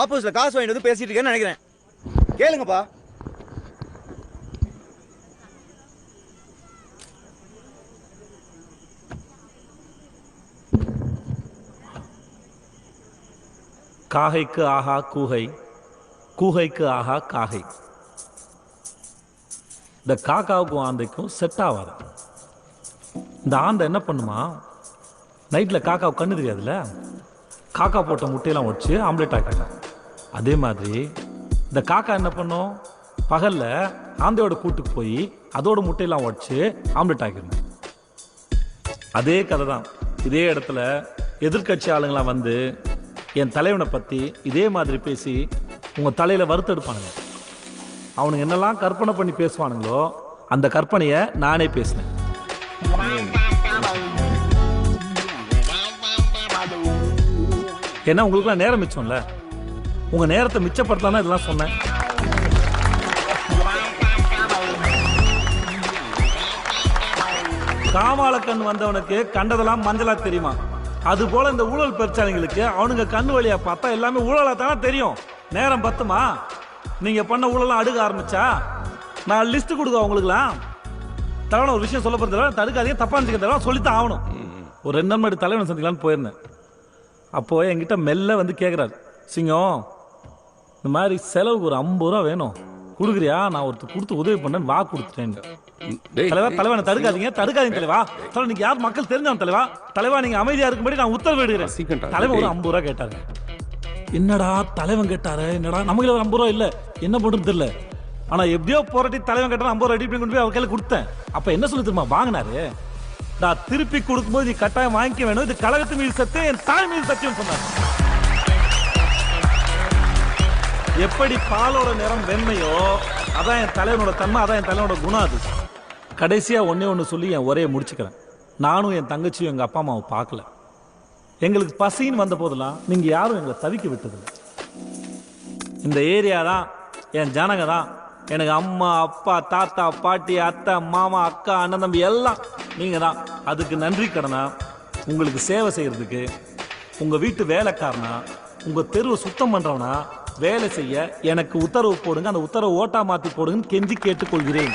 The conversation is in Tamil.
ஆப்போசிட்ல காசு வாங்கிட்டு வந்து பேசிட்டு இருக்கேன்னு நினைக்கிறேன். கேளுங்கப்பா. காகைக்கு ஆஹா கூகை கூகைக்கு ஆஹா காகை. இந்த காக்காவுக்கும் ஆந்தைக்கும் செட் ஆகாது இந்த ஆந்தை என்ன பண்ணுமா? நைட்டில் காக்காவுக்கு கண்ணு தெரியாதுல்ல? காக்கா போட்ட முட்டையெல்லாம் வச்சு ஆம்லேட் ஆக்கிடலாம். அதே மாதிரி இந்த காக்கா என்ன பண்ணும்? பகலில் ஆந்தையோட கூட்டுக்கு போய் அதோட முட்டையெல்லாம் உடச்சி ஆம்லெட் ஆக்கிடணும். அதே கதை தான் இதே இடத்துல எதிர்க்கட்சி ஆளுங்களாம் வந்து என் தலைவனை பற்றி இதே மாதிரி பேசி உங்கள் தலையில் வறுத்தெடுப்பானுங்க அவனுங்க என்னெல்லாம் கற்பனை பண்ணி பேசுவானுங்களோ அந்த கற்பனையை நானே பேசினேன். ஏன்னா உங்களுக்குலாம் நேரம் மிச்சம்ல. உங்கள் நேரத்தை மிச்சப்படுத்தலாம் இதெல்லாம் சொன்னேன். காமால கண் வந்தவனுக்கு கண்டதெல்லாம் மஞ்சளா தெரியுமா? அது போல இந்த ஊழல் பிரச்சனைகளுக்கு அவனுங்க கண்ணு வழியா பார்த்தா எல்லாமே ஊழலா தானே தெரியும். நேரம் பத்துமா? நீங்க பண்ண ஊழலாம் அடுக்க ஆரம்பிச்சா? நான் லிஸ்ட் கொடுக்க உங்களுக்குலாம்? தலைவன் ஒரு விஷயம் சொல்ல போறதுல தடுக்காதீங்க தப்பா நினைச்சுக்க தலைவன் சொல்லித்தான் ஆகணும். ஒரு ரெண்டு நாள் முன்னாடி தலைவனை சந்திக்கலாம்னு போயிருந்தேன். அப்போ என்கிட்ட மெல்ல வந்து கேட்குறாரு சிங்கம் இந்த மாதிரி செலவுக்கு ஒரு ஐம்பது ரூபா வேணும். கொடுக்குறியா? நான் ஒருத்தர் கொடுத்து உதவி பண்ணேன் வா கொடுத்துட்டேன் தலைவா தலைவா தடுக்காதீங்க தடுக்காதீங்க தலைவா. தலைவா நீங்க யார் மக்கள் தெரிஞ்சவன் தலைவா? தலைவா நீங்க அமைதியா இருக்கும்படி நான் உத்தரவு ரசிகன்டா. தலைவன் ஒரு. ஐம்பது ரூபா கேட்டாரு. என்னடா தலைவன் கேட்டாரு? என்னடா? நமக்கு ஒரு ஐம்பது ரூபா இல்ல. என்ன பண்றது தெரியல. ஆனா எப்படியோ போராட்டி தலைவன் கேட்டாரு ஐம்பது ரூபா பண்ணி கொண்டு போய் அவர் கையில கொடுத்தேன். அப்ப என்ன சொல்லி தெரியுமா? வாங்கினாரு. நான் திருப்பி கொடுக்கும்போது நீ கட்டாயம் வாங்கிக்க வேணும். இது கழகத்து மீது சத்தியம் என் தாய் மீது சத்தியம் சொன்னார். எப்படி பாலோட நிறம் வெண்மையோ அதான் என் தலைவனோட தன்மை அதான் என் தலைவனோட குணம் அது. கடைசியாக ஒன்றே ஒன்று சொல்லி என் ஒரே முடிச்சுக்கிறேன். நானும் என் தங்கச்சியும் எங்கள் அப்பா அம்மாவை பார்க்கல. எங்களுக்கு பசின்னு வந்த போதெல்லாம் நீங்கள் யாரும் எங்களை தவிக்க விட்டதில்லை. இந்த ஏரியா தான் என் ஜனங்க தான். எனக்கு அம்மா அப்பா தாத்தா பாட்டி அத்தை மாமா அக்கா அண்ணன் தம்பி எல்லாம் நீங்கள் தான். அதுக்கு நன்றி கடனா? உங்களுக்கு சேவை செய்கிறதுக்கு உங்கள் வீட்டு வேலைக்காரனா? உங்கள் தெருவை சுத்தம் பண்ணுறவனா வேலை செய்ய எனக்கு உத்தரவு போடுங்க. அந்த உத்தரவு ஓட்டா மாத்தி போடுங்கன்னு கெஞ்சி கேட்டுக்கொள்கிறேன்.